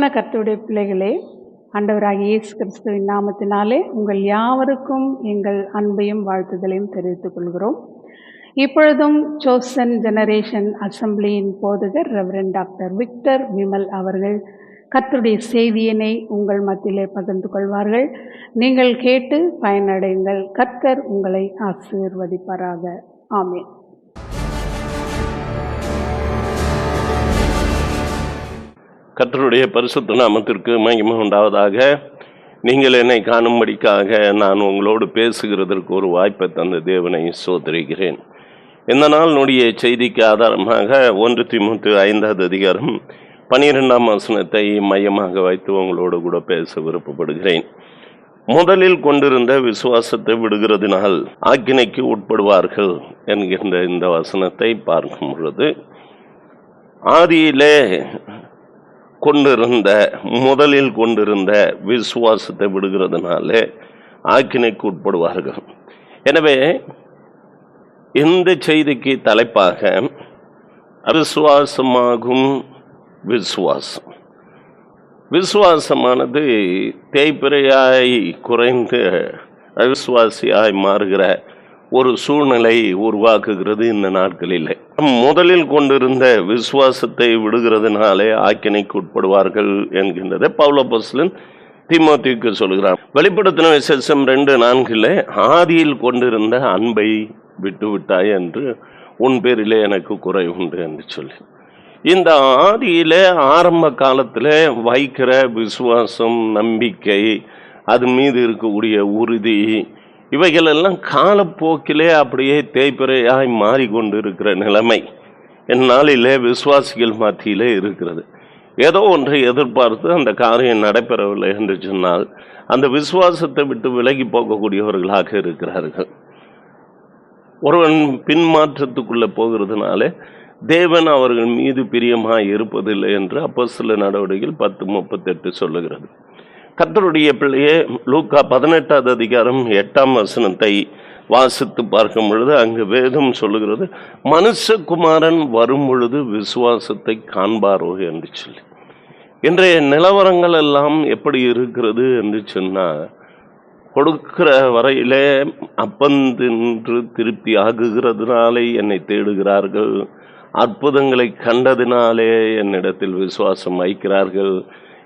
அன்பான கர்த்தருடைய பிள்ளைகளே ஆண்டவராகிய இயேசு கிறிஸ்துவின் நாமத்தினாலே உங்கள் யாவருக்கும் எங்கள் அன்பையும் வாழ்த்துதலையும் தெரிவித்துக் கொள்கிறோம். இப்பொழுதும் சோசன் ஜெனரேஷன் அசம்பிளியின் போதகர் ரெவரன் டாக்டர் விக்டர் விமல் அவர்கள் கர்த்தருடைய செய்தியினை உங்கள் மத்தியிலே பகிர்ந்து கொள்வார்கள். நீங்கள் கேட்டு பயனடைங்கள். கர்த்தர் உங்களை ஆசீர்வதிப்பாராக. ஆமேன். கர்த்தருடைய பரிசுத்த நாமத்திற்கு மகிமை உண்டாவதாக. நீங்கள் என்னை காணும்படிக்காக நான் உங்களோடு பேசுகிறதற்கு ஒரு வாய்ப்பை தந்த தேவனை சோதரிக்கிறேன். இந்த நாள் நொடிய செய்திக்கு ஆதாரமாக ஒன்று திமுத்து ஐந்தாவது அதிகாரம் பனிரெண்டாம் வசனத்தை மையமாக வைத்து உங்களோடு கூட பேச விருப்பப்படுகிறேன். முதலில் கொண்டிருந்த விசுவாசத்தை விடுகிறதினால் ஆக்கினைக்கு உட்படுவார்கள் என்கின்ற இந்த வசனத்தை பார்க்கும் பொழுது ஆதியிலே கொண்டிருந்த முதலில் கொண்டிருந்த விசுவாசத்தை விடுகிறதுனாலே ஆக்கினைக்கு உட்படுவார்கள். எனவே இந்த செய்திக்கு தலைப்பாக அவிசுவாசமாகும் விசுவாசம். விசுவாசமானது தேய்பிரையாய் குறைந்து அவிசுவாசியாய் மாறுகிற ஒரு சூழ்நிலை உருவாக்குகிறது இந்த நாட்களில். முதலில் கொண்டிருந்த விசுவாசத்தை விடுகிறதுனாலே ஆக்கினைக்கு உட்படுவார்கள் என்கின்றதை பவுலபோஸ்லன் திமோத்திக்கு சொல்கிறார். வெளிப்படுத்தின விசேஷம் ரெண்டு நான்கில் ஆதியில் கொண்டிருந்த அன்பை விட்டு விட்டாய் என்று உன் பேரிலே எனக்கு குறை உண்டு என்று சொல்லி. இந்த ஆதியில ஆரம்ப காலத்தில் வைக்கிற விசுவாசம் நம்பிக்கை அது மீது இருக்கக்கூடிய உறுதி இவைகளெல்லாம் காலப்போக்கிலே அப்படியே தேய்பிறையாய் மாறிக்கொண்டு இருக்கிற நிலைமை இந்நாளிலே விசுவாசிகள் மத்தியிலே இருக்கிறது. ஏதோ ஒன்றை எதிர்பார்த்து அந்த காரியம் நடைபெறவில்லை என்று சொன்னால் அந்த விசுவாசத்தை விட்டு விலகி போகக்கூடியவர்களாக இருக்கிறார்கள். ஒருவன் பின்மாற்றத்துக்குள்ளே போகிறதுனாலே தேவன் அவர்கள் மீது பிரியமாக இருப்பதில்லை என்று அப்போ சில நடவடிக்கைகள் பத்து முப்பத்தெட்டு சொல்லுகிறது. கர்த்தருடைய பிள்ளையே லூக்கா பதினெட்டாவது அதிகாரம் எட்டாம் வசனத்தை வாசித்து பார்க்கும் பொழுது அங்கு வேதம் சொல்லுகிறது மனுஷகுமாரன் வரும் பொழுது விசுவாசத்தை காண்பாரோ? என்று சொல்லி. இன்றைய நிலவரங்கள் எல்லாம் எப்படி இருக்கிறது என்று சொன்னால் கொடுக்கிற வரையிலே அப்பந்தின்று திருப்பி ஆகுகிறதுனாலே என்னை தேடுகிறார்கள் அற்புதங்களை கண்டதினாலே என்னிடத்தில் விசுவாசம் வைக்கிறார்கள்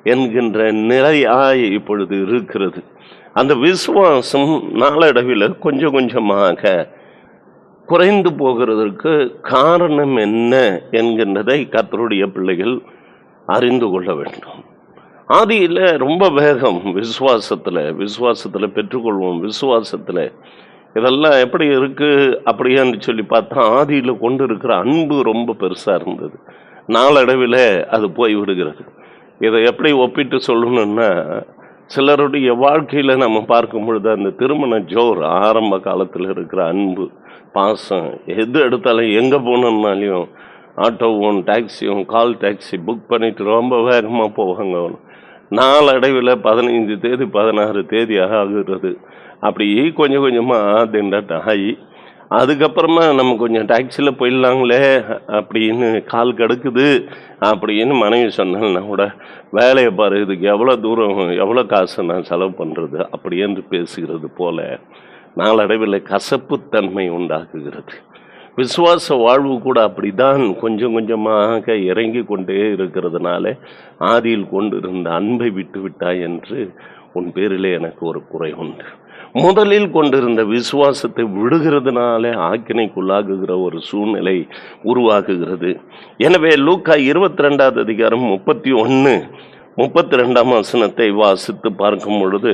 என்கின்ற நிலையாய் இப்பொழுது இருக்கிறது. அந்த விசுவாசம் நாளடைவில் கொஞ்சம் கொஞ்சமாக குறைந்து போகிறதற்கு காரணம் என்ன என்கின்றதை கத்தருடைய பிள்ளைகள் அறிந்து கொள்ள வேண்டும். ஆதியில் ரொம்ப வேகம் விசுவாசத்தில் விசுவாசத்தில் பெற்றுக்கொள்வோம் விசுவாசத்தில். இதெல்லாம் எப்படி இருக்குது அப்படியான்னு சொல்லி பார்த்தா ஆதியில் கொண்டு இருக்கிற அன்பு ரொம்ப பெருசாக இருந்தது. நாளடைவில் அது போய் விடுகிறது இதை எப்படி ஒப்பிட்டு சொல்லணும்னா சிலருடைய வாழ்க்கையில் நம்ம பார்க்கும் பொழுது அந்த திருமண ஜோர் ஆரம்ப காலத்தில் இருக்கிற அன்பு பாசம் எது எடுத்தாலும் எங்கே போனோம்னாலையும் ஆட்டோவும் டாக்ஸியும் கால் டாக்ஸி புக் பண்ணிட்டு ரொம்ப வேகமாக போவாங்க. நாளடைவில் பதினைஞ்சு தேதி பதினாறு தேதி ஆகுறது. அப்படி கொஞ்சம் கொஞ்சமாக திண்டாட்டம் ஆகி அதுக்கப்புறமா நம்ம கொஞ்சம் டாக்ஸியில் போயிடலாங்களே அப்படின்னு கால் கடுக்குது அப்படின்னு மனைவி சொன்னாங்கன்னா கூட வேலையை பாரு இதுக்கு எவ்வளோ தூரம் எவ்வளோ காசு நான் செலவு பண்ணுறது அப்படி என்று பேசுகிறது போல நாளடைவில் கசப்புத்தன்மை உண்டாக்குகிறது. விசுவாச வாழ்வு கூட அப்படிதான் கொஞ்சம் கொஞ்சமாக இறங்கி கொண்டே இருக்கிறதுனால ஆதியில் கொண்டு இருந்த அன்பை விட்டு விட்டாய் என்று உன் பேரிலே எனக்கு ஒரு குறை உண்டு. முதலில் கொண்டிருந்த விசுவாசத்தை விடுகிறதுனாலே ஆக்கினைக்குள்ளாகுகிற ஒரு சூழ்நிலை உருவாக்குகிறது எனவே லூக்கா இருபத்தி ரெண்டாவது அதிகாரம் முப்பத்தி ஒன்று முப்பத்தி ரெண்டாம் வசனத்தை வாசித்து பார்க்கும் பொழுது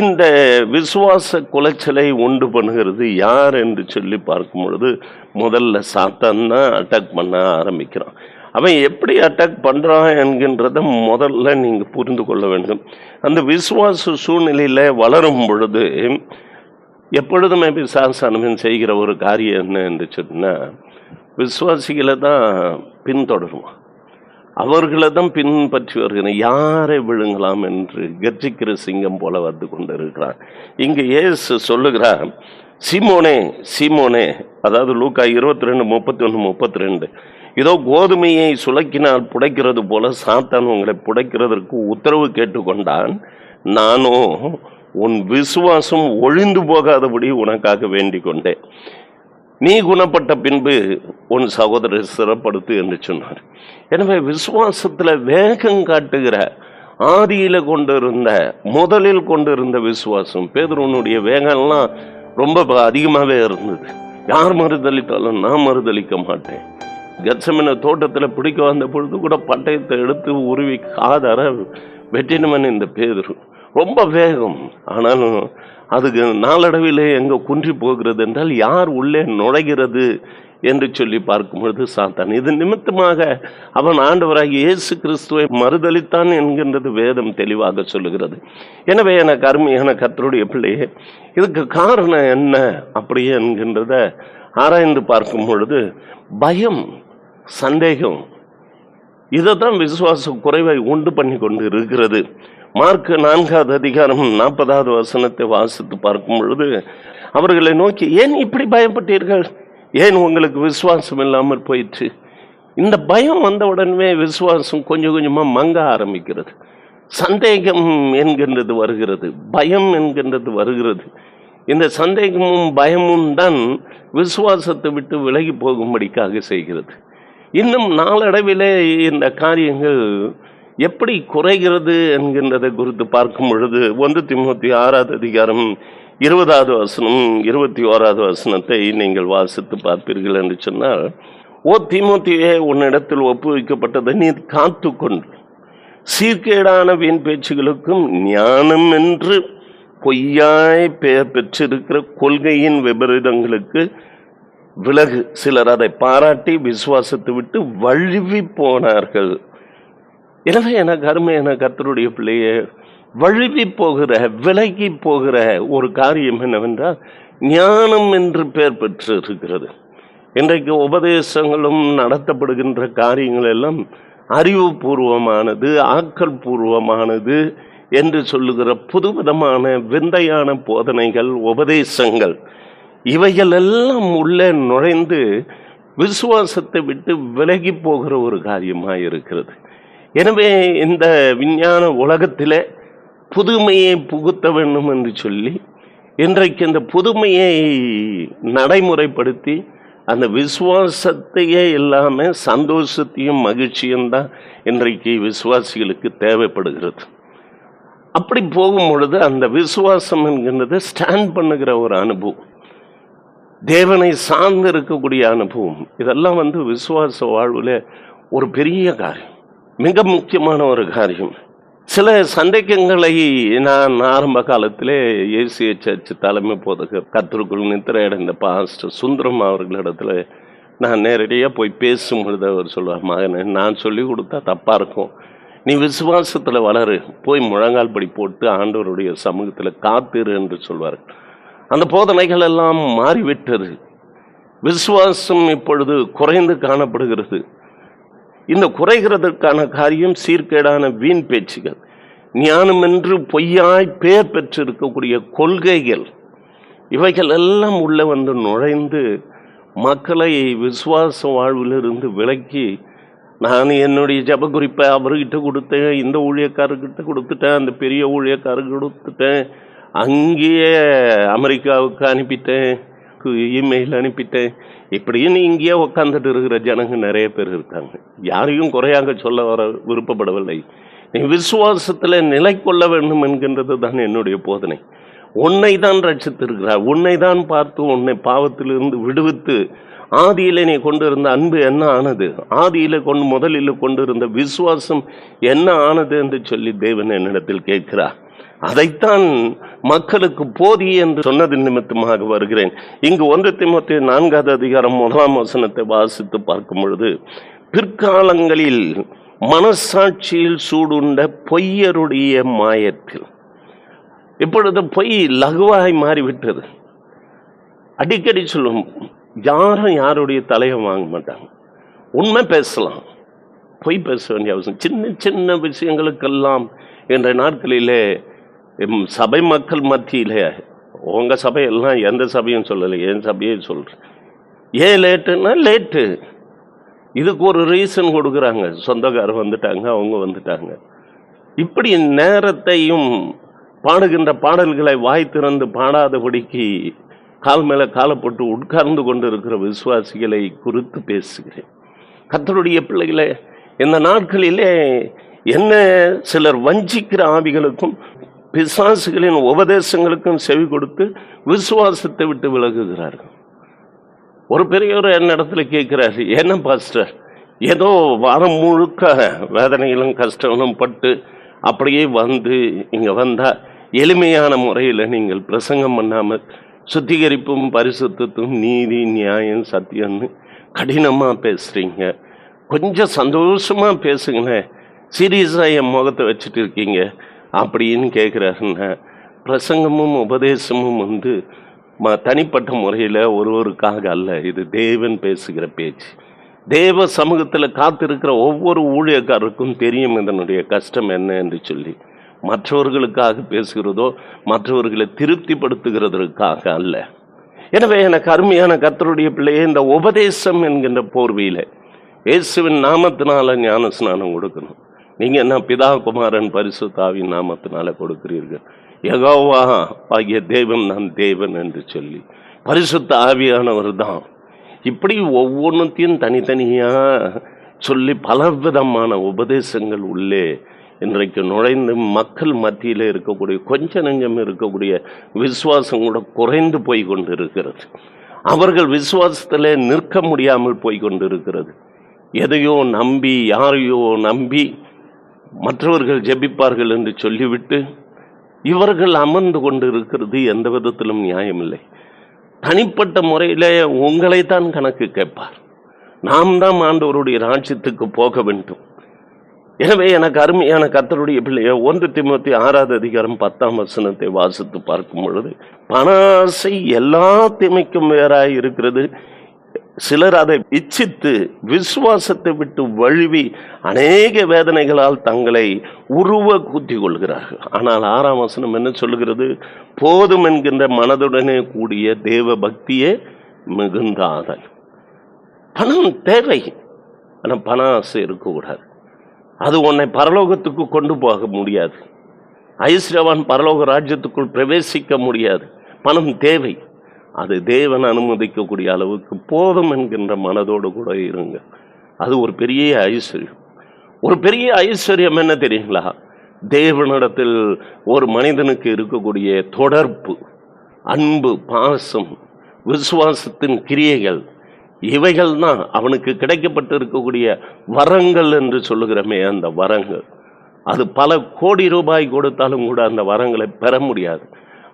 இந்த விசுவாச குலைச்சலை உண்டு பண்ணுகிறது யார் என்று சொல்லி பார்க்கும் பொழுது முதல்ல சாத்தான் தான் அட்டாக் பண்ண ஆரம்பிக்கிறான். அவன் எப்படி அட்டாக் பண்ணுறான் என்கின்றத முதல்ல நீங்கள் புரிந்து கொள்ள வேண்டும். அந்த விசுவாச சூழ்நிலையில் வளரும் பொழுது எப்பொழுதுமே பிசாசானவன் செய்கிற ஒரு காரியம் என்ன என்று விசுவாசிகளை தான் பின்தொடருவான். அவர்களை தான் பின்பற்றி வருகிறேன். யாரை விழுங்கலாம் என்று கர்ஜிக்கிற சிங்கம் போல வந்து கொண்டிருக்கிறான். இங்கு ஏசு சொல்லுகிறார் சீமோனே சீமோனே அதாவது லூக்கா இருபத்தி ரெண்டு முப்பத்தி ஒன்று முப்பத்தி ரெண்டு. இதோ கோதுமையை சுலக்கினால் புடைக்கிறது போல சாத்தான் உங்களை புடைக்கிறதற்கு உத்தரவு கேட்டுக்கொண்டான். நானோ உன் விசுவாசம் ஒழிந்து போகாதபடி உனக்காக வேண்டிக் கொண்டேன். நீ குணப்பட்ட பின்பு உன் சகோதரர் சிறப்படுத்து என்று சொன்னார். எனவே விசுவாசத்தில் வேகம் காட்டுகிற ஆதியில் கொண்டிருந்த முதலில் கொண்டிருந்த விசுவாசம் பேதுருவனுடைய வேகம்லாம் ரொம்ப அதிகமாகவே இருந்தது. யார் மறுதளித்தாலும் நான் மறுதளிக்க மாட்டேன். கச்சமன தோட்டத்தில் பிடிக்க வந்த பொழுது கூட பட்டயத்தை எடுத்து உருவி காதர வெட்டினவன் இந்த பேதுரு. ரொம்ப வேகம். ஆனாலும் அதுக்கு நாளடைவிலே எங்கே குன்றி போகிறது என்றால் யார் உள்ளே நுழைகிறது என்று சொல்லி பார்க்கும் பொழுது சாத்தான். இது நிமித்தமாக அவன் ஆண்டவராகி இயேசு கிறிஸ்துவை மறுதளித்தான் என்கின்றது வேதம் தெளிவாக சொல்லுகிறது. எனவே எனக்கு அருமையான கத்தருடைய பிள்ளையே இதுக்கு காரணம் என்ன அப்படி என்கின்றத ஆராய்ந்து பார்க்கும் பொழுது பயம் சந்தேகம். இதை தான் விசுவாச குறைவை உண்டு பண்ணி கொண்டு இருக்கிறது மார்க் நான்காவது அதிகாரம் நாற்பதாவது வசனத்தை வாசித்து பார்க்கும் பொழுது அவர்களை நோக்கி ஏன் இப்படி பயப்பட்டீர்கள்? ஏன் உங்களுக்கு விசுவாசம் இல்லாமல் போயிற்று? இந்த பயம் வந்த உடனே விசுவாசம் கொஞ்சம் கொஞ்சமாக மங்க ஆரம்பிக்கிறது. சந்தேகம் என்கின்றது வருகிறது. பயம் என்கின்றது வருகிறது. இந்த சந்தேகமும் பயமும் தான் விசுவாசத்தை விட்டு விலகி போகும்படிக்காக செய்கிறது. இன்னும் நாளடைவிலே இந்த காரியங்கள் எப்படி குறைகிறது என்கின்றதை குறித்து பார்க்கும் பொழுது ஒன்று திமுத்தி ஆறாவது அதிகாரம் இருபதாவது வசனம் இருபத்தி ஓராவது வசனத்தை நீங்கள் வாசித்து பார்ப்பீர்கள் என்று சொன்னால் ஓ திமுத்தியே உன்னிடத்தில் ஒப்புவிக்கப்பட்டதை நீ காத்து கொண்டு சீர்கேடான வீண் பேச்சுகளுக்கும் ஞானம் என்று பொய்யாய் பெயர் பெற்றிருக்கிற கொள்கையின் விபரீதங்களுக்கு விலகு. சிலர் அதை பாராட்டி விசுவாசத்தை விட்டு வழுவி போனார்கள். எனவே எனக்கு அருமை என கர்த்தருடைய பிள்ளையே வழுவி போகிற விலகி போகிற ஒரு காரியம் என்னவென்றால் ஞானம் என்று பெயர் பெற்று இருக்கிறது இன்றைக்கு உபதேசங்களும் நடத்தப்படுகின்ற காரியங்கள் எல்லாம் அறிவுபூர்வமானது ஆக்கல் பூர்வமானது என்று சொல்லுகிற புதுவிதமான விந்தையான போதனைகள் உபதேசங்கள். இவைகள் எல்லாம் உள்ளே நுழைந்து விசுவாசத்தை விட்டு விலகி போகிற ஒரு காரியமாக இருக்கிறது எனவே இந்த விஞ்ஞான உலகத்தில் புதுமையை புகுத்த வேண்டும் என்று சொல்லி இன்றைக்கு இந்த புதுமையை நடைமுறைப்படுத்தி அந்த விசுவாசத்தையே இல்லாமல் சந்தோஷத்தையும் மகிழ்ச்சியும் தான் இன்றைக்கு விசுவாசிகளுக்கு தேவைப்படுகிறது. அப்படி போகும் பொழுது அந்த விசுவாசம் என்கின்றது ஸ்டாண்ட் பண்ணுகிற ஒரு அனுபவம். தேவனை சார்ந்து இருக்கக்கூடிய அனுபவம் இதெல்லாம் வந்து விசுவாச வாழ்வில் ஒரு பெரிய காரியம் மிக முக்கியமான ஒரு காரியம். சில சந்தேகங்களை நான் ஆரம்ப காலத்திலே ஏசிய சர்ச் தலைமை போதக கத்திற்குள் நித்திரை அடைந்த பாஸ்டர் சுந்தரம் அவர்களிடத்துல நான் நேரடியாக போய் பேசும் பொழுது அவர் சொல்லுவார் மகனே நான் சொல்லி கொடுத்தா தப்பாக இருக்கும். நீ விசுவாசத்தில் வளரு போய் முழங்கால் படி போட்டு ஆண்டவருடைய சமூகத்தில் காத்திரு என்று சொல்வார்கள். அந்த போதனைகள் எல்லாம் மாறிவிட்டது. விசுவாசம் இப்பொழுது குறைந்து காணப்படுகிறது. இந்த குறைகிறதற்கான காரியம் சீர்கேடான வீண் பேச்சுகள். ஞானம் என்று பொய்யாய் பெயர் பெற்றிருக்கக்கூடிய கொள்கைகள். இவைகள் எல்லாம் உள்ளே வந்து நுழைந்து மக்களை விசுவாச வாழ்விலிருந்து விலக்கி நான் என்னுடைய ஜப குறிப்பை அவர்கிட்ட கொடுத்தேன் இந்த ஊழியக்காரர்கிட்ட கொடுத்துட்டேன் அந்த பெரிய ஊழியக்காரர் கொடுத்துட்டேன் அங்கேயே அமெரிக்காவுக்கு அனுப்பிட்டேன் இமெயில் அனுப்பிட்டேன். இப்படின்னு இங்கேயே உட்காந்துட்டு இருக்கிற ஜனங்க நிறைய பேர் இருக்காங்க. யாரையும் குறையாக சொல்ல வர விருப்பப்படவில்லை. நீ விசுவாசத்தில் நிலை கொள்ள வேண்டும் என்கின்றது தான் என்னுடைய போதனை. உன்னை தான் ரட்சித்திருக்கிறார். உன்னை தான் பார்த்து உன்னை பாவத்திலிருந்து விடுவித்து ஆதியில நீ கொண்டு இருந்த அன்பு என்ன ஆனது? ஆதியில கொண்டு முதலில் கொண்டு இருந்த விசுவாசம் என்ன ஆனது என்று சொல்லி தேவன் என்னிடத்தில் கேட்கிறார். அதைத்தான் மக்களுக்கு போதிய என்று சொன்னது நிமித்தமாக வருகிறேன். இங்கு ஒன்று திமுத்தி நான்காவது அதிகாரம் முதலாம் வசனத்தை வாசித்து பார்க்கும் பொழுது பிற்காலங்களில் மனசாட்சியில் சூடுண்ட பொய்யருடைய மாயத்தில். இப்பொழுது பொய் லகுவாய் மாறிவிட்டது. அடிக்கடி சொல்லும் யாரும் யாருடைய தலையை வாங்க மாட்டாங்க. உண்மை பேசலாம். பொய் பேச வேண்டிய அவசியம். சின்ன சின்ன விஷயங்களுக்கெல்லாம் என்ற நாட்களிலே சபை மக்கள் மத்தியிலே உங்கள் சபையெல்லாம் எந்த சபையும் சொல்லலை என் சபையே சொல்கிறேன் ஏன் லேட்டுன்னா லேட்டு. இதுக்கு ஒரு ரீசன் கொடுக்குறாங்க. சொந்தக்காரர் வந்துட்டாங்க அவங்க வந்துட்டாங்க. இப்படி நேரத்தையும் பாடுகின்ற பாடல்களை வாய் திறந்து பாடாதபடிக்கு கால் மேலே காலப்பட்டு உட்கார்ந்து கொண்டு இருக்கிற விசுவாசிகளை குறித்து பேசுகிறேன். கத்தருடைய பிள்ளைகளே இந்த நாட்களிலே என்ன சிலர் வஞ்சிக்கிற ஆவிகளுக்கும் பிசாசுகளின் உபதேசங்களுக்கும் செவி கொடுத்து விசுவாசத்தை விட்டு விலகுகிறார்கள். ஒரு பெரியவர் என்னிடத்துல கேட்கிறாரு என்ன பாஸ்டர் ஏதோ வாரம் முழுக்க வேதனைகளும் கஷ்டங்களும் பட்டு அப்படியே வந்து இங்கே வந்தால் எளிமையான முறையில் நீங்கள் பிரசங்கம் பண்ணாமல் சுத்திகரிப்பும் பரிசுத்தத்தும் நீதி நியாயம் சத்தியம்னு கடினமாக பேசுகிறீங்க கொஞ்சம் சந்தோஷமாக பேசுங்களேன். சீரியஸாக என் முகத்தை வச்சுட்டு இருக்கீங்க. அப்படின்னு கேட்குறாருன்னா பிரசங்கமும் உபதேசமும் வந்து ம தனிப்பட்ட முறையில் ஒருவருக்காக அல்ல. இது தேவன் பேசுகிற பேச்சு. தேவ சமூகத்தில் காத்திருக்கிற ஒவ்வொரு ஊழியக்காரருக்கும் தெரியும் இதனுடைய கஷ்டம் என்ன என்று சொல்லி. மற்றவர்களுக்காக பேசுகிறதோ மற்றவர்களை திருப்திப்படுத்துகிறதற்காக அல்ல. எனவே எனக்கு அருமையான கர்த்தருடைய பிள்ளையே இந்த உபதேசம் என்கின்ற போர்வையில் இயேசுவின் நாமத்தினால ஞான ஸ்நானம் கொடுக்கணும். நீங்கள் என்ன பிதா குமாரன் பரிசுத்தாவின் நாமத்தினால கொடுக்கிறீர்கள்? எகோவா ஆகிய தேவன் நான் தேவன் என்று சொல்லி. பரிசுத்த ஆவியானவர் தான் இப்படி ஒவ்வொன்றுத்தையும் தனித்தனியாக சொல்லி பலவிதமான உபதேசங்கள் உள்ளே இன்றைக்கு நுழைந்து மக்கள் மத்தியில் இருக்கக்கூடிய கொஞ்ச நெஞ்சம் இருக்கக்கூடிய விசுவாசம் கூட குறைந்து போய் கொண்டு இருக்கிறது அவர்கள் விசுவாசத்தில் நிற்க முடியாமல் போய் கொண்டு இருக்கிறது எதையோ நம்பி யாரையோ நம்பி மற்றவர்கள் ஜெபிப்பார்கள் என்று சொல்லிவிட்டு இவர்கள் அமர்ந்து கொண்டு இருக்கிறது எந்த விதத்திலும் நியாயமில்லை. தனிப்பட்ட முறையில் உங்களைத்தான் கணக்கு கேட்பார். நாம் தான் ஆண்டவருடைய ராஜ்யத்துக்கு போக வேண்டும். எனவே எனக்கு அருமையான கர்த்தருடைய பிள்ளைய ஒன்று திமுத்தி ஆறாவது அதிகாரம் பத்தாம் வசனத்தை வாசித்து பார்க்கும் பொழுது பண ஆசை எல்லா திமைக்கும் வேறாய் இருக்கிறது. சிலர் அதை இச்சித்து விசுவாசத்தை விட்டு வழுவி அநேக வேதனைகளால் தங்களை உருவ கூத்தி கொள்கிறார்கள். ஆனால் ஆறாம் வசனம் என்ன சொல்லுகிறது? போதும் என்கின்ற மனதுடனே கூடிய தேவ பக்தியே மிகுந்த ஆதல் பணம் தேவை. ஆனால் பண ஆசை இருக்கக்கூடாது. அது உன்னை பரலோகத்துக்கு கொண்டு போக முடியாது. ஐஸ்ரவான் பரலோக ராஜ்யத்துக்குள் பிரவேசிக்க முடியாது. பணம் தேவை. அது தேவன் அனுமதிக்கக்கூடிய அளவுக்கு போதும் என்கின்ற மனதோடு கூட இருங்க. அது ஒரு பெரிய ஐஸ்வர்யம். ஒரு பெரிய ஐஸ்வர்யம் என்ன தெரியுங்களா? தேவனிடத்தில் ஒரு மனிதனுக்கு இருக்கக்கூடிய தொடர்பு அன்பு பாசம் விசுவாசத்தின் கிரியைகள் இவைகள் தான் அவனுக்கு கிடைக்கப்பட்டு இருக்கக்கூடிய வரங்கள் என்று சொல்லுகிறோமே அந்த வரங்கள். அது பல கோடி ரூபாய் கொடுத்தாலும் கூட அந்த வரங்களை பெற முடியாது.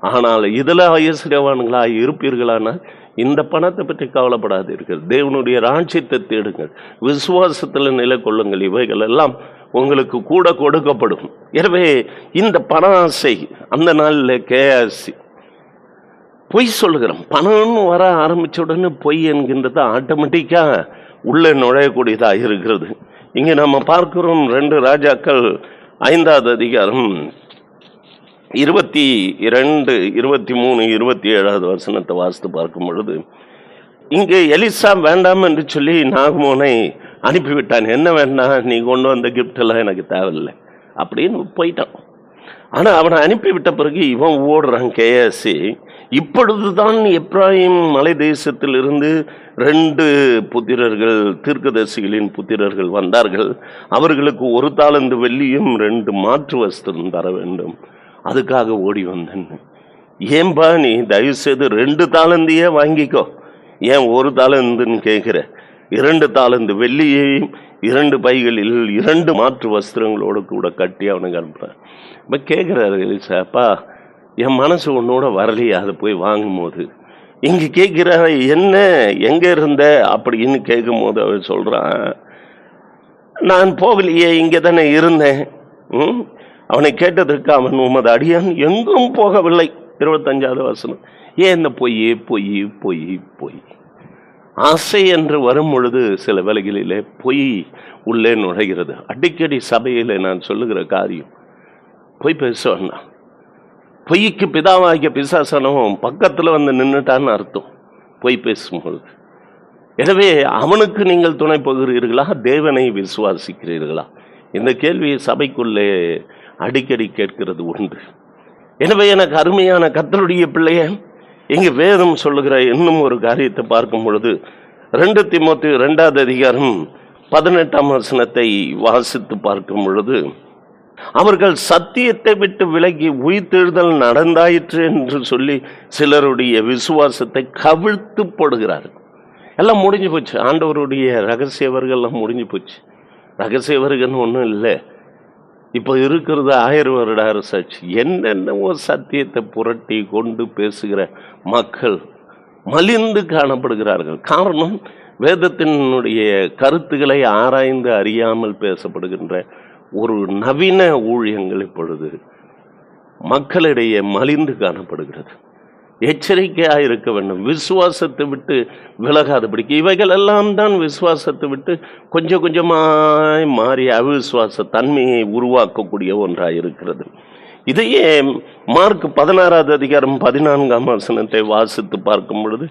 ஆனால் இதில் ஐஸ்வர்யவான்களாக இருப்பீர்களானால் இந்த பணத்தை பற்றி கவலைப்படாதீர்கள். தேவனுடைய ராட்சியத்தை தேடுங்கள். விசுவாசத்தில் நிலை கொள்ளுங்கள் இவைகள் எல்லாம் உங்களுக்கு கூட கொடுக்கப்படும். எனவே இந்த பண ஆசை அந்த நாளில் கேஆர்சி பொய் சொல்லுகிறோம். பணம்னு வர ஆரம்பித்த உடனே பொய் என்கின்றது ஆட்டோமேட்டிக்காக உள்ளே நுழையக்கூடியதாக இருக்கிறது. இங்கே நம்ம பார்க்கிறோம் ரெண்டு ராஜாக்கள் ஐந்தாவது அதிகாரம் இருபத்தி இரண்டு இருபத்தி மூணு இருபத்தி ஏழாவது வசனத்தை வாசித்து பார்க்கும் பொழுது இங்கே எலிசா வேண்டாம் என்று சொல்லி நாகமோனை அனுப்பிவிட்டான். என்ன வேண்டாம் நீ கொண்டு வந்த கிஃப்ட் எல்லாம் எனக்கு தேவையில்லை. அப்படின்னு போயிட்டான். ஆனால் அவனை அனுப்பிவிட்ட பிறகு இவன் ஓடுறான் கேஎஸ்சி இப்பொழுதுதான் எப்ராஹிம் மலை தேசத்திலிருந்து ரெண்டு புத்திரர்கள் தீர்க்கதரிசிகளின் புத்திரர்கள் வந்தார்கள். அவர்களுக்கு ஒரு தாளந்து வெள்ளியும் ரெண்டு மாற்று வஸ்திரம் தர வேண்டும். அதுக்காக ஓடி வந்தேன். ஏன்பா நீ தயவு செய்து ரெண்டு தாளந்தியே வாங்கிக்கோ. ஏன் ஒரு தாளந்துன்னு கேட்குற இரண்டு தாளந்து வெள்ளியையும் இரண்டு பைகளில் இரண்டு மாற்று வஸ்திரங்களோடு கூட கட்டி அவனுக்கு அனுப்புறான். இப்போ கேட்குறாரு எலிசா அப்பா என் மனசு உன்னோட வரலையா அதை போய் வாங்கும்போது. இங்கே கேட்குற என்ன எங்கே இருந்த? அப்படின்னு கேட்கும்போது அவர் சொல்கிறான் நான் போகலையே இங்கே தானே இருந்தேன். ம்? அவனை கேட்டதற்கு அவன் உமது அடியான் எங்கும் போகவில்லை. இருபத்தஞ்சாவது வசனம். ஏன் இந்த பொய் பொய் பொய் பொய்? ஆசை என்று வரும் பொழுது சில வேலைகளிலே பொய் உள்ளே நுழைகிறது. அடிக்கடி சபையில் நான் சொல்லுகிற காரியம் பொய் பேசுவான்னா? பொய்க்கு பிதாவாகிய பிசாசனம் பக்கத்தில் வந்து நின்றுட்டான்னு அர்த்தம் பொய் பேசும்பொழுது எனவே அவனுக்கு நீங்கள் துணை போகிறீர்களா? தேவனை விசுவாசிக்கிறீர்களா? இந்த கேள்வியை சபைக்குள்ளே அடிக்கடி கேட்கிறது உண்டு. எனவே எனக்கு அருமையான கத்தருடைய பிள்ளைய இங்கு வேதம் சொல்லுகிற இன்னும் ஒரு காரியத்தை பார்க்கும் பொழுது ரெண்டு திமுத்து ரெண்டாவது அதிகாரம் பதினெட்டாம் வசனத்தை வாசித்து பார்க்கும் பொழுது அவர்கள் சத்தியத்தை விட்டு விலகி உயிர்த்தெழுதல் நடந்தாயிற்று என்று சொல்லி சிலருடைய விசுவாசத்தை கவிழ்த்து போடுகிறார்கள். எல்லாம் முடிஞ்சு போச்சு. ஆண்டவருடைய ரகசிய வருகெல்லாம் முடிஞ்சு போச்சு. ரகசிய வருகன்னு ஒன்றும் இல்லை. இப்போ இருக்கிறது ஆயிரம் வருட அரசாட்சி என்னென்னவோ சத்தியத்தை புரட்டி கொண்டு பேசுகிற மக்கள் மலிந்து காணப்படுகிறார்கள். காரணம் வேதத்தினுடைய கருத்துக்களை ஆராய்ந்து அறியாமல் பேசப்படுகின்ற ஒரு நவீன ஊழியங்கள் இப்பொழுது மக்களிடையே மலிந்து காணப்படுகிறது. எச்சரிக்கையாக இருக்க வேண்டும். விசுவாசத்தை விட்டு விலகாதபடிக்கு இவைகள் எல்லாம் தான் விசுவாசத்தை விட்டு கொஞ்சம் கொஞ்சமாய் மாறி அவிசுவாச தன்மையை உருவாக்கக்கூடிய ஒன்றாக இருக்கிறது. இதையே மார்க் பதினாறாவது அதிகாரம் பதினான்காம் வசனத்தை வாசித்து பார்க்கும் பொழுது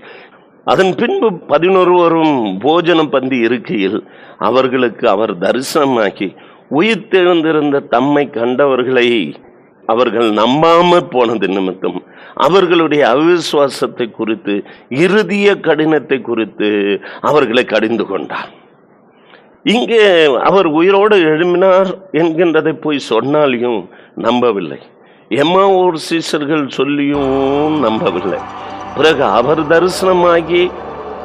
அதன் பின்பு பதினொருவரும் போஜன பந்தி இருக்கையில் அவர்களுக்கு அவர் தரிசனமாக்கி உயிர்த்தெழுந்திருந்த தம்மை கண்டவர்களை அவர்கள் நம்பாமற் போனது நிமித்தம் அவர்களுடைய அவிசுவாசத்தை குறித்து இறுதிய கடினத்தை குறித்து அவர்களை கடிந்து கொண்டார். இங்கே அவர் உயிரோடு எழும்பினார் என்கின்றதை போய் சொன்னாலையும் நம்பவில்லை. எம்மா ஊர் சீசர்கள் சொல்லியும் நம்பவில்லை. பிறகு அவர் தரிசனமாகி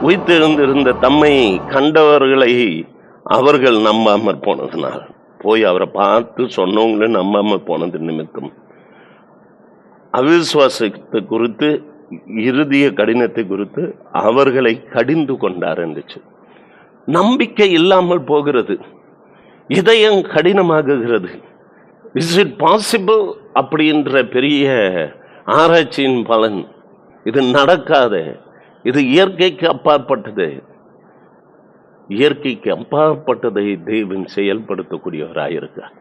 உயிர்த்தெழுந்திருந்த தம்மை கண்டவர்களை அவர்கள் நம்பாமற் போனதுனால். போய் அவரை பார்த்து சொன்னவங்களே நம்பாம போனது நிமித்தம். அவிசுவாசத்தை குறித்து இறுதிய கடினத்தை குறித்து அவர்களை கடிந்து கொண்டார் ஆரம்பிச்சு நம்பிக்கை இல்லாமல் போகிறது. இதயம் கடினமாகுகிறது. இஸ் இட் பாசிபிள் அப்படின்ற பெரிய ஆராய்ச்சியின் பலன். இது நடக்காத. இது இயற்கைக்கு அப்பாற்பட்டது. இயற்கைக்கு அப்பாற்பட்டதை தேவன் செயல்படுத்தக்கூடியவராயிருக்கார்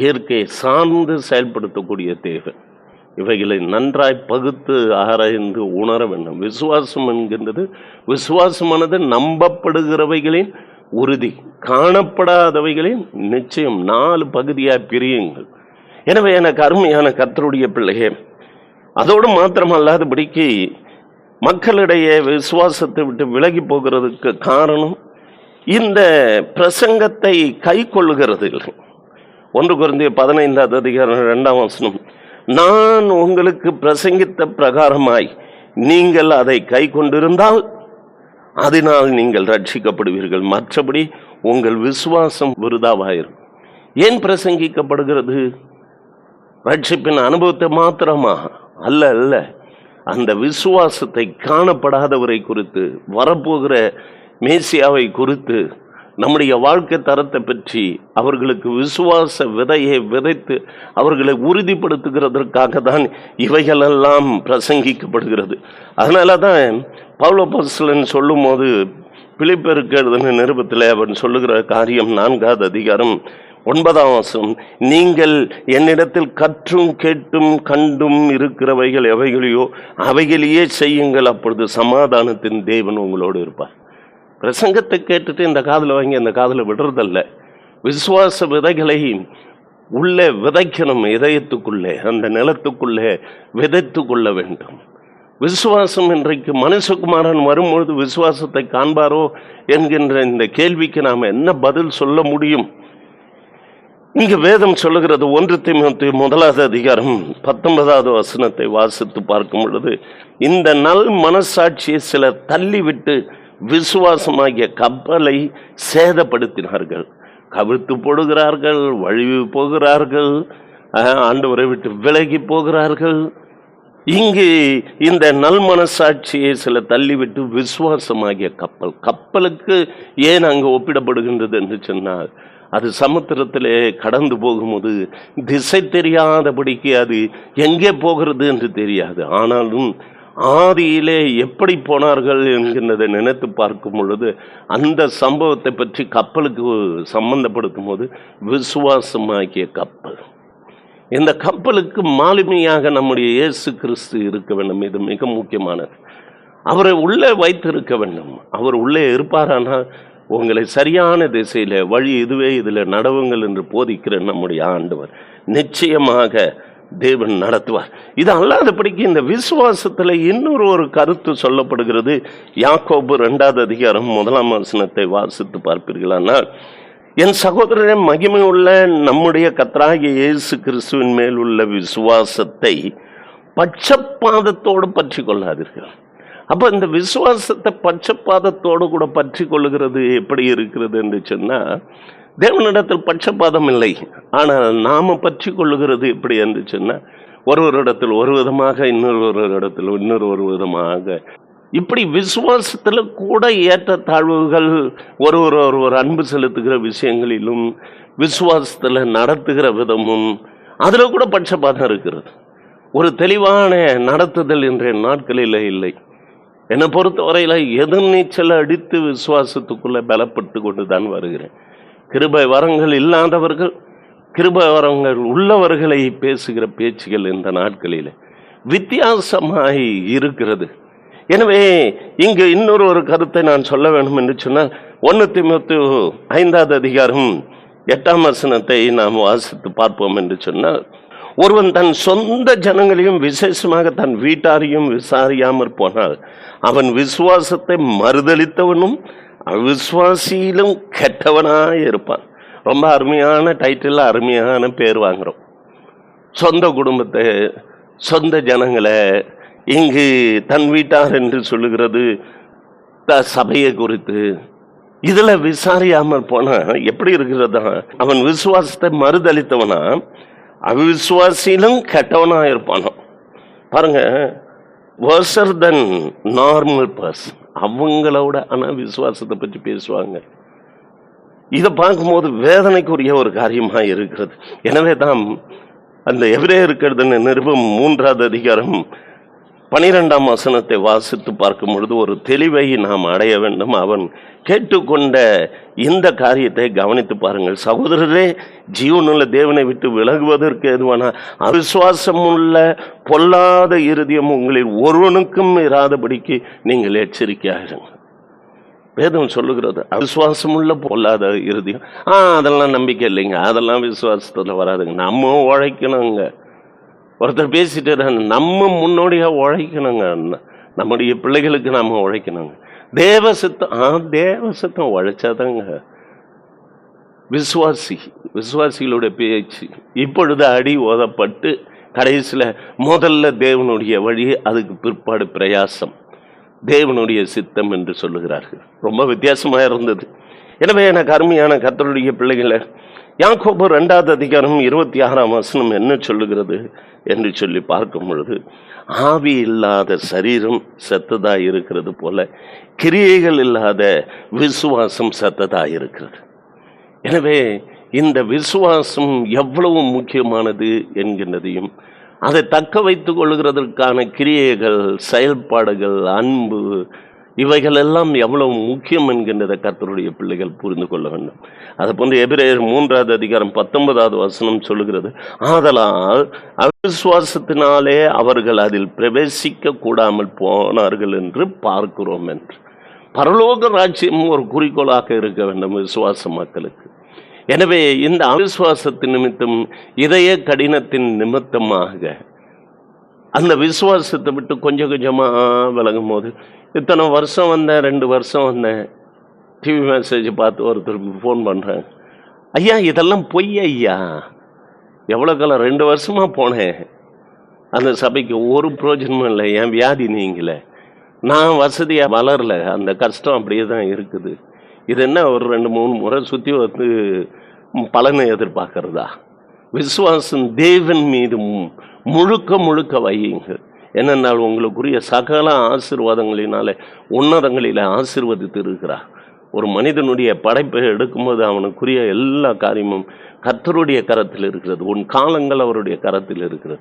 இயற்கையை சார்ந்து செயல்படுத்தக்கூடிய தேவன். இவைகளை நன்றாய் பகுத்து ஆராய்ந்து உணர வேண்டும். விசுவாசம் என்கின்றது விசுவாசமானது நம்பப்படுகிறவைகளின் உறுதி. காணப்படாதவைகளின் நிச்சயம் நாலு பகுதியாக பிரியுங்கள். எனவே எனக்கு அருமையான கத்தருடைய பிள்ளையே அதோடு மாத்திரமல்லாதபடிக்கு மக்களிடையே விசுவாசத்தை விட்டு விலகி போகிறதுக்கு காரணம் இந்த பிரசங்கத்தை கை கொள்கிறது இல்லை. ஒன்று குறைந்த பதினைந்தாவது அதிகாரம் இரண்டாம் வசனம். நான் உங்களுக்கு பிரசங்கித்த பிரகாரமாய் நீங்கள் அதை கை கொண்டிருந்தால் அதனால் நீங்கள் ரட்சிக்கப்படுவீர்கள். மற்றபடி உங்கள் விசுவாசம் விருதாவாயிரும். ஏன் பிரசங்கிக்கப்படுகிறது? ரட்சிப்பின் அனுபவத்தை மாத்திரமா அல்ல அல்ல. அந்த விசுவாசத்தை காணப்படாதவரை குறித்து வரப்போகிற மேசியாவை குறித்து நம்முடைய வாழ்க்கை தரத்தை பற்றி அவர்களுக்கு விசுவாச விதையை விதைத்து அவர்களை உறுதிப்படுத்துகிறதற்காக தான் இவைகளெல்லாம் பிரசங்கிக்கப்படுகிறது. அதனால தான் பவுலோபஸ்லன் சொல்லும் போது பிலிப்பெருக்கு எழுதின நிருபத்தில் அவன் சொல்லுகிற காரியம் நான்காவது அதிகாரம் ஒன்பதாம் வசனம் நீங்கள் என்னிடத்தில் கற்றும் கேட்டும் கண்டும் இருக்கிறவைகள் எவைகளையோ அவைகளையே செய்யுங்கள் அப்பொழுது சமாதானத்தின் தேவன் உங்களோடு இருப்பார். பிரசங்கத்தை கேட்டுட்டு இந்த காதில் வாங்கி அந்த காதில் விடுறதல்ல. விசுவாச விதைகளை உள்ளே விதைக்கணும் இதயத்துக்குள்ளே அந்த நிலத்துக்குள்ளே விதைத்து கொள்ள வேண்டும். விசுவாசம் இன்றைக்கு மனுஷகுமாரன் வரும்பொழுது விசுவாசத்தை காண்பாரோ என்கின்ற இந்த கேள்விக்கு நாம் என்ன பதில் சொல்ல முடியும்? இங்கு வேதம் சொல்லுகிறது ஒன்று திமுத்தி முதலாவது அதிகாரம் பத்தொன்பதாவது வசனத்தை வாசித்து பார்க்கும் பொழுது இந்த நல் மனசாட்சியை சிலர் தள்ளிவிட்டு விசுவாசமாகிய கப்பலை சேதப்படுத்தினார்கள். கவிழ்த்து போடுகிறார்கள் வழிவு போகிறார்கள் ஆண்டவரை விட்டு விலகி போகிறார்கள். இங்கு இந்த நல் மனசாட்சியை சில தள்ளிவிட்டு விசுவாசமாகிய கப்பல். கப்பலுக்கு ஏன் அங்கு ஒப்பிடப்படுகின்றது என்று சொன்னால் அது சமுத்திரத்திலே கடந்து போகும்போது திசை தெரியாதபடிக்கு அது எங்கே போகிறது என்று தெரியாது. ஆனாலும் ஆதியிலே எப்படி போனார்கள் என்கின்றதை நினைத்து பார்க்கும் பொழுது அந்த சம்பவத்தை பற்றி கப்பலுக்கு சம்பந்தப்படுத்தும் போது விசுவாசமாகிய கப்பல். இந்த கப்பலுக்கு மாலுமியாக நம்முடைய இயேசு கிறிஸ்து இருக்க வேண்டும். இது மிக முக்கியமானது. அவரை உள்ளே வைத்திருக்க வேண்டும். அவர் உள்ளே இருப்பாரானால் உங்களை சரியான திசையில் வழி இதுவே இதில் நடவுங்கள் என்று போதிக்கிற நம்முடைய ஆண்டவர். நிச்சயமாக தேவன் நடத்துவார். இது அல்லாதபடிக்கு இந்த விசுவாசத்தில் இன்னொரு ஒரு கருத்து சொல்லப்படுகிறது. யாக்கோபு ரெண்டாவது அதிகாரம் முதலாம் வசனத்தை வாசித்து பார்ப்பீர்களானால் என் சகோதரரே மகிமை உள்ள நம்முடைய கத்ராகி இயேசு கிறிஸ்துவின் மேல் உள்ள விசுவாசத்தை பச்சப்பாதத்தோடு பற்றி கொள்ளாதீர்கள். அப்போ இந்த விசுவாசத்தை பச்சப்பாதத்தோடு கூட பற்றி கொள்ளுகிறது எப்படி இருக்கிறது என்று சொன்னால் தேவனிடத்தில் பட்சபாதம் இல்லை. ஆனால் நாம பற்றி கொள்ளுகிறது எப்படி இருந்துச்சுன்னா ஒருவரிடத்தில் ஒரு விதமாக இன்னொரு இடத்தில் இன்னொரு ஒரு விதமாக. இப்படி விசுவாசத்தில் கூட ஏற்ற தாழ்வுகள் ஒருவர் ஒருவர் அன்பு செலுத்துகிற விஷயங்களிலும் விசுவாசத்தில் நடத்துகிற விதமும் அதில் கூட பட்சபாதம் இருக்கிறது. ஒரு தெளிவான நடத்துதல் இன்றைய நாட்களில் இல்லை. என்னை பொறுத்தவரையில் எதிர்நீச்சல் அடித்து விசுவாசத்துக்குள்ளே பலப்பட்டு கொண்டு தான் வருகிறேன். கிருபை வரங்கள் இல்லாதவர்கள் கிருபை வரங்கள் உள்ளவர்களை பேசுகிற பேச்சுகள் இந்த நாட்களில் வித்தியாசமாய் இருக்கிறது. எனவே இங்கு இன்னொரு ஒரு கருத்தை நான் சொல்ல வேண்டும் என்று சொன்னால் ஒன்று திமுத்து ஐந்தாவது அதிகாரம் எட்டாம் வசனத்தை நாம் வாசித்து பார்ப்போம் என்று சொன்னால் ஒருவன் தன் சொந்த ஜனங்களையும் விசேஷமாக தன் வீட்டாரையும் விசாரியாமற் போனால் அவன் விசுவாசத்தை மறுதளித்தவனும் அவிஸ்வாசியிலும் கெட்டவனாக இருப்பான். ரொம்ப அருமையான டைட்டில் அருமையான பேர் வாங்குறோம். சொந்த குடும்பத்தை சொந்த ஜனங்களை இங்கு தன் வீட்டார் என்று சொல்லுகிறது த- சபையை குறித்து. இதில் விசாரியாமல் போனா எப்படி இருக்கிறதா? அவன் விசுவாசத்தை மறுதளித்தவனா அவிசுவாசியிலும் கெட்டவனா இருப்பானோ? பாருங்க வேர்சர் தென் நார்மல் பர்சன் அவங்களோட ஆனா விசுவாசத்தை பற்றி பேசுவாங்க. இதை பார்க்கும்போது வேதனைக்குரிய ஒரு காரியமாக இருக்கிறது. எனவே தான் அந்த எவரே இருக்கிறதுன்னு நிருபம் மூன்றாவது அதிகாரம் பனிரெண்டாம் வசனத்தை வாசித்து பார்க்கும் பொழுது ஒரு தெளிவை நாம் அடைய வேண்டும். அவன் கேட்டுக்கொண்ட இந்த காரியத்தை கவனித்து பாருங்கள். சகோதரரே ஜீவனுள்ள தேவனை விட்டு விலகுவதற்கு எதுவான அவிசுவாசம் உள்ள பொல்லாத இருதயம் உங்களில் ஒருவனுக்கும் இராதபடிக்கு நீங்கள் எச்சரிக்கையாக வேதம் சொல்லுகிறது அவிசுவாசம் உள்ள பொல்லாத இறுதியும் ஆ அதெல்லாம் நம்பிக்கை இல்லைங்க. அதெல்லாம் விசுவாசத்தில் வராதுங்க. நம்ம உழைக்கணுங்க. ஒருத்தர் பேசிட்டு நம்ம முன்னோடியாக உழைக்கணுங்க. நம்முடைய பிள்ளைகளுக்கு நாம உழைக்கணுங்க. தேவ சித்தம் ஆ தேவ சித்தம் உழைச்சாதாங்க. விசுவாசி விசுவாசிகளுடைய பேச்சு இப்பொழுது அடி ஓதப்பட்டு கடைசியில் முதல்ல தேவனுடைய வழி அதுக்கு பிற்பாடு பிரயாசம். தேவனுடைய சித்தம் என்று சொல்லுகிறார்கள். ரொம்ப வித்தியாசமாக இருந்தது. எனவே எனக்கு அருமையான கத்தருடைய பிள்ளைகளை யாக்கோபு ரெண்டாவது அதிகாரம் இருபத்தி ஆறாம் வசனம் என்ன சொல்லுகிறது என்று சொல்லி பார்க்கும் பொழுது ஆவி இல்லாத சரீரம் செத்ததாக இருக்கிறது போல கிரியைகள் இல்லாத விசுவாசம் செத்ததாக இருக்கிறது. எனவே இந்த விசுவாசம் எவ்வளவு முக்கியமானது என்கின்றதையும் அதை தக்க வைத்துக் கொள்கிறதற்கான கிரியைகள் செயல்பாடுகள் அன்பு இவைகள் எல்லாம் எவ்வளவு முக்கியம் என்கின்றதை கர்த்தருடைய பிள்ளைகள் புரிந்து கொள்ள வேண்டும். அதை போன்று எபிரேயர் மூன்றாவது அதிகாரம் பத்தொன்பதாவது வசனம் சொல்லுகிறது ஆதலால் அவிசுவாசத்தினாலே அவர்கள் அதில் பிரவேசிக்க கூடாமல் போனார்கள் என்று பார்க்கிறோம் என்று. பரலோக ராஜ்யம் ஒரு குறிக்கோளாக இருக்க வேண்டும் விசுவாச மக்களுக்கு. எனவே இந்த அவிசுவாசத்தின் நிமித்தம் இதய கடினத்தின் நிமித்தமாக அந்த விசுவாசத்தை விட்டு கொஞ்சம் கொஞ்சமாக விலகும் போது இத்தனை வருஷம் வந்தேன் ரெண்டு வருஷம் வந்தேன் டிவி மெசேஜ் பார்த்து ஒருத்தருக்கு ஃபோன் பண்ணுறேன் ஐயா இதெல்லாம் பொய் ஐயா. எவ்வளோ காலம்? ரெண்டு வருஷமாக போனேன் அந்த சபைக்கு ஒரு பிரயோஜனமும் இல்லை. என் வியாதி நீங்களே நான் வசதியாக வளரல. அந்த கஷ்டம் அப்படியே தான் இருக்குது. இது என்ன ஒரு ரெண்டு மூணு முறை சுற்றி வந்து பலனை எதிர்பார்க்கறதா? விசுவாசம் தேவன் மீதும் முழுக்க முழுக்க வையுங்க என்னென்னால் உங்களுக்குரிய சகல ஆசிர்வாதங்களினால உன்னதங்களில் ஆசிர்வதித்து இருக்கிறார் ஒரு மனிதனுடைய படைப்பை எடுக்கும்போது அவனுக்குரிய எல்லா காரியமும் கர்த்தருடைய கரத்தில் இருக்கிறது. உன் காலங்கள் அவருடைய கரத்தில் இருக்கிறது.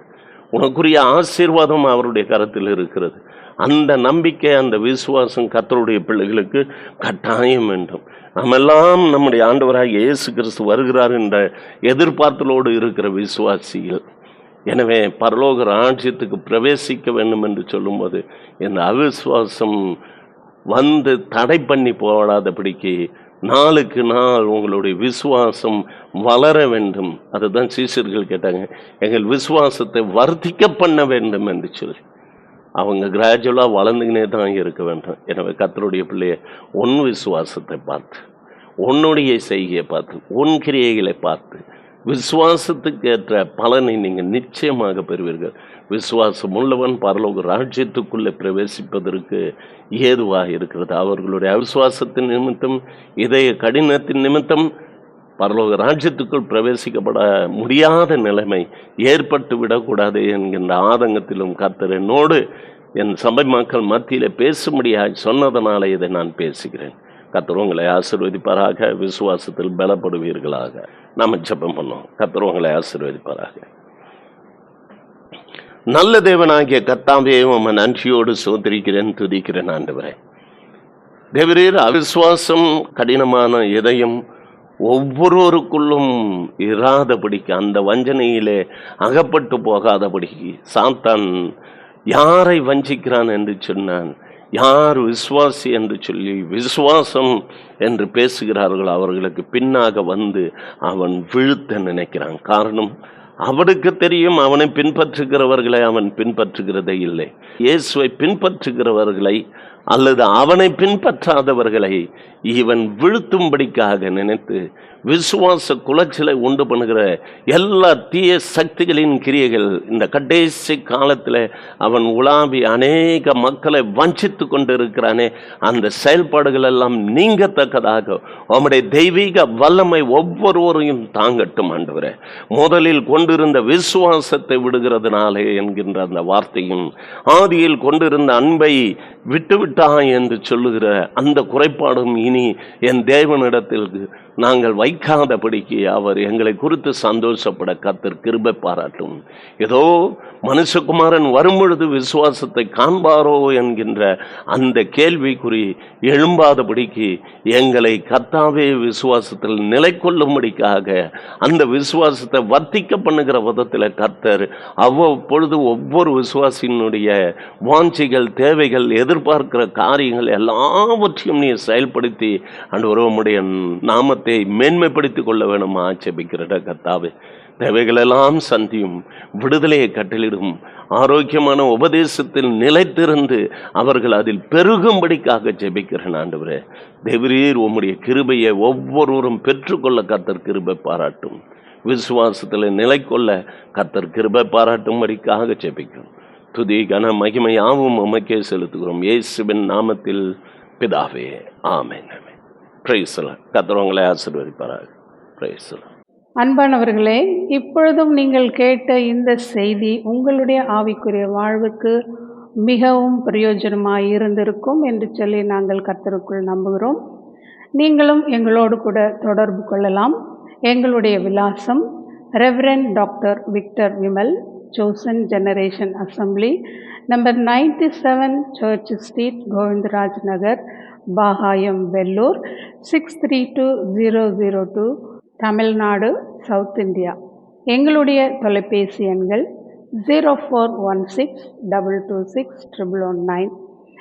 உனக்குரிய ஆசீர்வாதம் அவருடைய கரத்தில் இருக்கிறது. அந்த நம்பிக்கை அந்த விசுவாசம் கர்த்தருடைய பிள்ளைகளுக்கு கட்டாயம் வேண்டும். நம்மெல்லாம் நம்முடைய ஆண்டவராக இயேசு கிறிஸ்து வருகிறார் என்ற எதிர்பார்த்தலோடு இருக்கிற விசுவாசிகள். எனவே பரலோக ராஜ்யத்துக்கு பிரவேசிக்க வேண்டும் என்று சொல்லும்போது இந்த அவிசுவாசம் வந்து தடை பண்ணி போடாதபடிக்கு நாளுக்கு நாள் உங்களுடைய விசுவாசம் வளர வேண்டும். அதுதான் சீசர்கள் கேட்டாங்க. எங்கள் விசுவாசத்தை வர்த்திக்க பண்ண வேண்டும் என்று சொல்லி. அவங்க கிராஜுவலாக வளர்ந்துக்கினே தான் இருக்க வேண்டும். எனவே கத்தருடைய பிள்ளைய உன் விசுவாசத்தை பார்த்து உன்னுடைய செய்கையை பார்த்து உன் கிரியைகளை பார்த்து விசுவாசத்துக்கு ஏற்ற பலனை நீங்கள் நிச்சயமாக பெறுவீர்கள். விசுவாசம் உள்ளவன் பரலோக ராஜ்யத்துக்குள்ளே பிரவேசிப்பதற்கு ஏதுவாக இருக்கிறது. அவர்களுடைய அவிசுவாசத்தின் நிமித்தம் இதய கடினத்தின் நிமித்தம் பரலோக ராஜ்யத்துக்குள் பிரவேசிக்கப்பட முடியாத நிலைமை ஏற்பட்டு விடக்கூடாது என்கின்ற ஆதங்கத்திலும் கர்த்தரனோடு என் சபை மக்கள் மத்தியில் பேசும்படியாக சொன்னதனால இதை நான் பேசுகிறேன். கத்தர் உங்களை ஆசீர்வதிப்பாராக விசுவாசத்தில் பலப்படுவீர்களாக. நாம் ஜெபம் பண்ணோம் கத்தர் உங்களை ஆசீர்வதிப்பாராக. நல்ல தேவனாகிய கத்தாவே உம நன்றியோடு சோதரிக்கிறேன் துதிக்கிறேன் ஆண்டவரே. தேவரீர் அவிசுவாசம் கடினமான இதயம் ஒவ்வொருவருக்குள்ளும் இராதபடிக்கு அந்த வஞ்சனையிலே அகப்பட்டு போகாதபடிக்கு சாத்தான் யாரை வஞ்சிக்கிறான் என்று சொன்னான். யார் விசுவாசி என்று சொல்லி விசுவாசம் என்று பேசுகிறார்களோ அவர்களுக்கு பின்னாக வந்து அவன் விழுத்த நினைக்கிறான். காரணம் அவனுக்கு தெரியும் அவனை பின்பற்றுகிறவர்களை அவன் பின்பற்றுகிறதே இல்லை. இயேசுவை பின்பற்றுகிறவர்களை அல்லது அவனை பின்பற்றாதவர்களை இவன் வீழ்த்தும்படிக்காக நினைத்து விசுவாச குலச்சலை உண்டு பண்ணுகிற எல்லா தீய சக்திகளின் கிரியைகள் இந்த கடைசி காலத்தில் அவன் உலாவி அநேக மக்களை வஞ்சித்து கொண்டு இருக்கிறானே அந்த செயல்பாடுகள் எல்லாம் நீங்கத்தக்கதாக அவனுடைய தெய்வீக வல்லமை ஒவ்வொருவரையும் தாங்கட்டும் ஆண்டவரே. முதலில் கொண்டிருந்த விசுவாசத்தை விடுகிறதுனாலே என்கின்ற அந்த வார்த்தையும் ஆதியில் கொண்டிருந்த அன்பை விட்டுவிட்டு விட்டுவிட்டாய் என்று சொல்லுகிற அந்த குறைபாடும் இனி என் தேவனிடத்தில் நாங்கள் வைக்காதபடிக்கு அவர் எங்களை குறித்து சந்தோஷப்பட கத்தர் கிருபை பாராட்டும். ஏதோ மனுஷகுமாரன் வரும்பொழுது விசுவாசத்தை காண்பாரோ என்கின்ற அந்த கேள்விக்குறி எழும்பாதபடிக்கு எங்களை கத்தாவே விசுவாசத்தில் நிலை கொள்ளும்படிக்காக அந்த விசுவாசத்தை வர்த்திக்க பண்ணுகிற விதத்தில் கத்தர் அவ்வப்பொழுது ஒவ்வொரு விசுவாசியினுடைய வாஞ்சிகள் தேவைகள் எதிர்பார்க்கிற காரியங்கள் எல்லாவற்றையும் நீ செயல்படுத்தி அன்று உறவுடைய நாமத்தை மேன்மைப்படுத்திக் கொள்ள வேணுமா ஆட்சேபிக்கிற கத்தாவே தேவைகளெல்லாம் சந்தியும் விடுதலையை கட்டளிடும் ஆரோக்கியமான உபதேசத்தில் நிலைத்திருந்து அவர்கள் அதில் பெருகும்படிக்காக ஜெபிக்கிறேன் ஆண்டவரே. தேவரீர் உம்முடைய கிருபையை ஒவ்வொருவரும் பெற்றுக்கொள்ள கத்தர் கிருபை பாராட்டும். விசுவாசத்தில் நிலை கொள்ள கத்தர் கிருபை பாராட்டும்படிக்காக ஜெபிக்கிறோம். துதி கன மகிமையாவும் உமக்கே செலுத்துகிறோம். இயேசுவின் நாமத்தில் பிதாவே ஆமேன் ஆமென். பிரைஸ்லாம் கர்த்தர் உங்களை ஆசீர்வதிப்பாராக. பிரைஸ்லாம் அன்பானவர்களே இப்பொழுதும் நீங்கள் கேட்ட இந்த செய்தி உங்களுடைய ஆவிக்குரிய வாழ்வுக்கு மிகவும் பிரயோஜனமாக இருந்திருக்கும் என்று சொல்லி நாங்கள் கர்த்தருக்குள் நம்புகிறோம். நீங்களும் எங்களோடு கூட தொடர்பு கொள்ளலாம். எங்களுடைய விலாசம் reverend doctor Victor Vimal Johnson generation assembly number ninety seven church street Govindaraj Nagar Bagayam Vellore six three two zero zero two Tamil Nadu south India எங்களுடைய தொலைபேசி எண்கள் zero four one six double two six triple one nine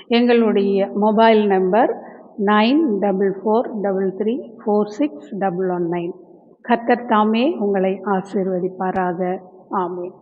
எங்களுடைய mobile number nine double four double three four six double one nine கத்தர் தாமே உங்களை ஆசீர்வதிப்பாராக. ஆமேன்.